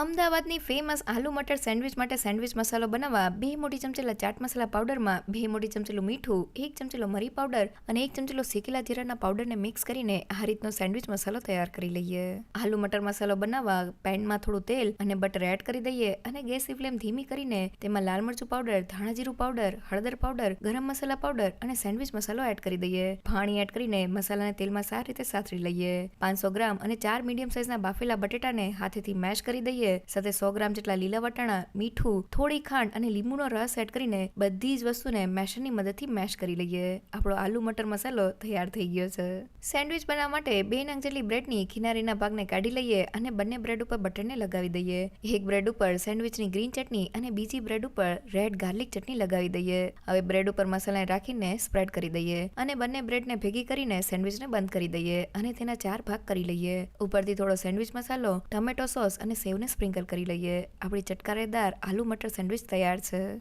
અમદાવાદની famous aloo matar sandwich માટે sandwich મસાલો બનાવવા બે મોટી ચમચેલા ચાટ મસાલા પાવડરમાં બે મોટી ચમચેલું મીઠું, એક ચમચેલો મરી પાવડર અને એક ચમચેલો શેકેલા જીરાના પાવડરને મિક્સ કરીને આ રીતનો સેન્ડવિચ મસાલો તૈયાર કરી લઈએ. આલુ મટર મસાલો બનાવવા પેનમાં થોડું તેલ અને બટર એડ કરી દઈએ અને ગેસની ફ્લેમ ધીમી કરીને તેમાં લાલ મરચું પાવડર, ધાણા જીરું પાવડર, હળદર પાવડર, ગરમ મસાલા પાવડર અને સેન્ડવિચ મસાલો એડ કરી દઈએ. પાણી એડ કરીને મસાલાને તેલમાં સારી રીતે સાતરી લઈએ. પાંચસો ગ્રામ અને ચાર મીડિયમ સાઇઝના બાફેલા બટેટાને હાથેથી મેશ કરી દઈએ સાથે સો ગ્રામ જેટલા લીલા વટાણા, મીઠું, થોડી ખાંડ અને લીંબુનો રસ એડ કરીને બધી જ વસ્તુને મેશરની મદદથી મેશ કરી લઈએ. આપણો આલુ મટર મસાલો તૈયાર થઈ ગયો છે. સેન્ડવિચ બનાવવા માટે બે નંગ જેટલી બ્રેડની કિનારીના ભાગને કાઢી લઈએ અને બંને બ્રેડ ઉપર બટરને લગાવી દઈએ. એક બ્રેડ ઉપર સેન્ડવિચની ગ્રીન ચટણી અને બીજી બ્રેડ ઉપર રેડ ગાર્લિક ચટણી લગાવી દઈએ. હવે બ્રેડ ઉપર મસાલાને રાખીને સ્પ્રેડ કરી દઈએ અને બંને બ્રેડને ભેગી કરીને સેન્ડવિચને બંધ કરી દઈએ અને તેના ચાર ભાગ કરી લઈએ. ઉપરથી થોડો સેન્ડવિચ મસાલો, ટમેટો સોસ અને સેવને સ્પ્રિંકલ કરી લઈએ. આપણી ચટકારેદાર આલુ મટર સેન્ડવિચ તૈયાર છે.